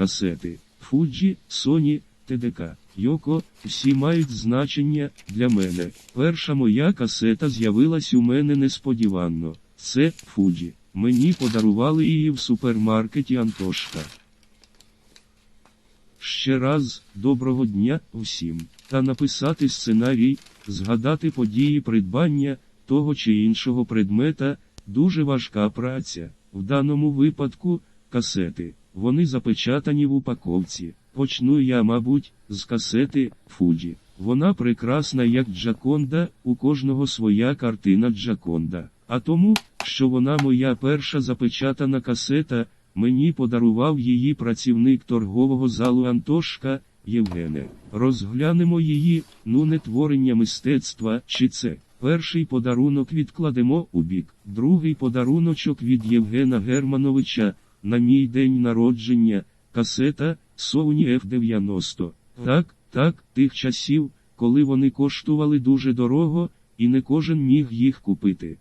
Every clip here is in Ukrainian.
касети. Fuji, Sony, ТДК, Йоко, всі мають значення для мене. Перша моя касета з'явилась у мене несподівано. Це Fuji. Мені подарували її в супермаркеті Антошка. Ще раз, доброго дня всім, та написати сценарій, згадати події придбання того чи іншого предмета, дуже важка праця. В даному випадку, касети, вони запечатані в упаковці. Почну я, мабуть, з касети Fuji. Вона прекрасна як Джаконда, у кожного своя картина Джаконда. А тому, що вона моя перша запечатана касета, мені подарував її працівник торгового залу Антошка Євгене. Розглянемо її, ну не творення мистецтва, чи це. Перший подарунок відкладемо у бік, другий подаруночок від Євгена Германовича, на мій день народження, касета Sony F90. Так, так, тих часів, коли вони коштували дуже дорого, і не кожен міг їх купити.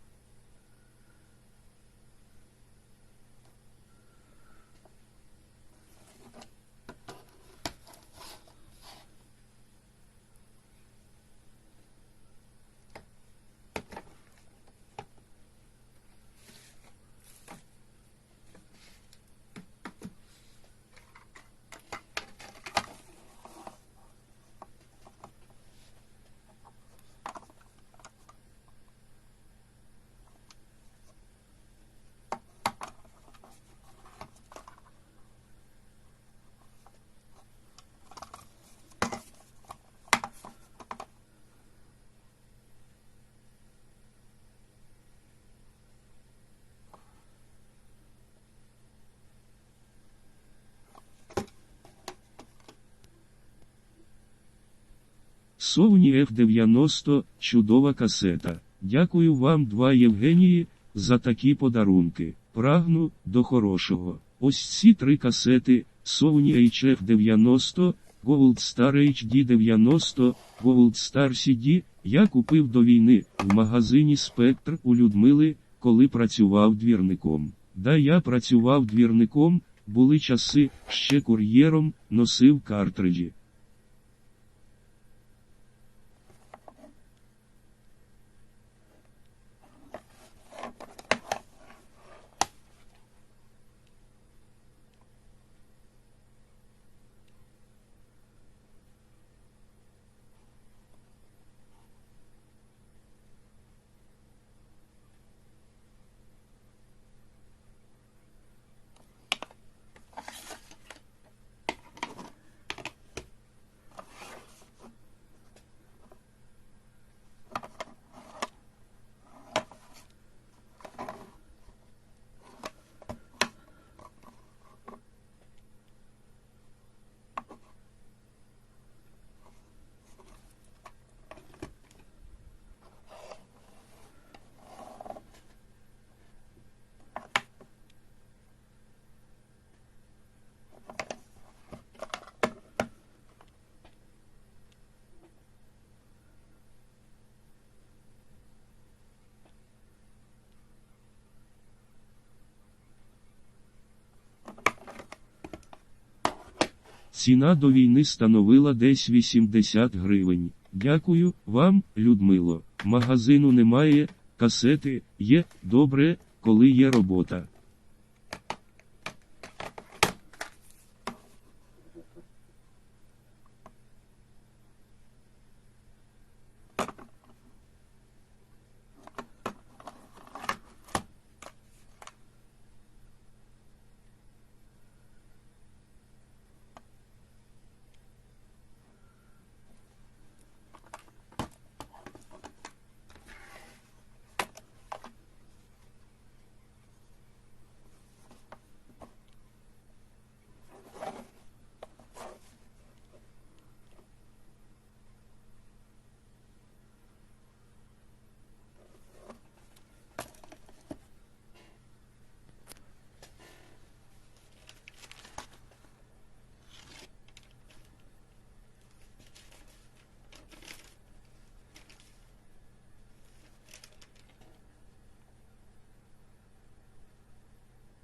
Sony F90 – чудова касета. Дякую вам, два Євгенії, за такі подарунки. Прагну до хорошого. Ось ці три касети Sony HF90, Gold Star HD 90, Gold Star CD я купив до війни в магазині Спектр у Людмили, коли працював двірником. Да я працював двірником, були часи, ще кур'єром, носив картриджі. Ціна до війни становила десь 80 гривень. Дякую вам, Людмило. Магазину немає, касети є, добре, коли є робота.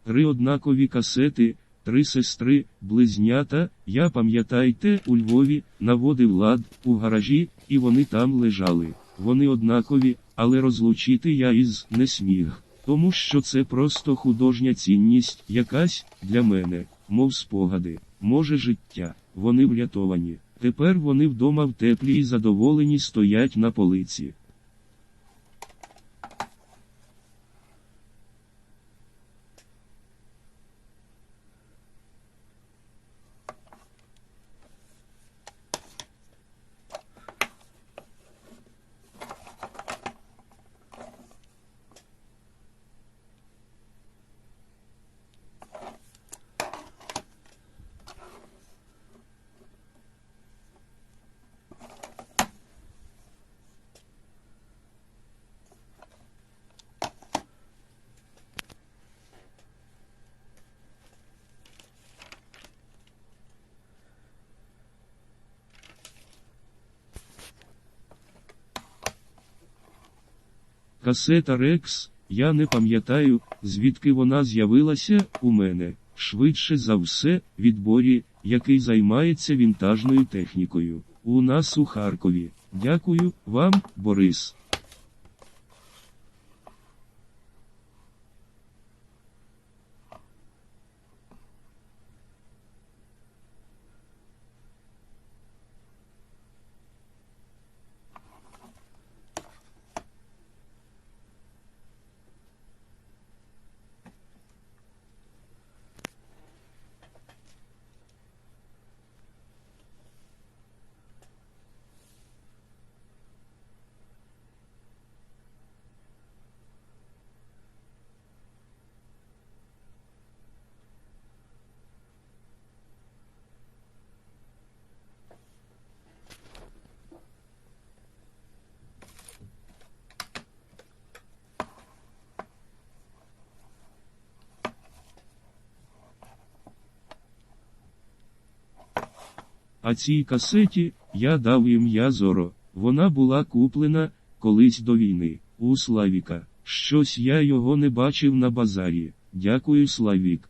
Три однакові касети, три сестри, близнята, я пам'ятайте, у Львові, наводив лад, у гаражі, і вони там лежали. Вони однакові, але розлучити я із не сміг. Тому що це просто художня цінність, якась, для мене, мов спогади, може життя, вони врятовані. Тепер вони вдома в теплі і задоволені стоять на полиці. Касета Рекс, я не пам'ятаю, звідки вона з'явилася у мене. Швидше за все, від Борі, який займається вінтажною технікою. У нас у Харкові. Дякую вам, Борис. А цій касеті я дав ім'я Зоро. Вона була куплена колись до війни у Славіка. Щось я його не бачив на базарі. Дякую, Славік.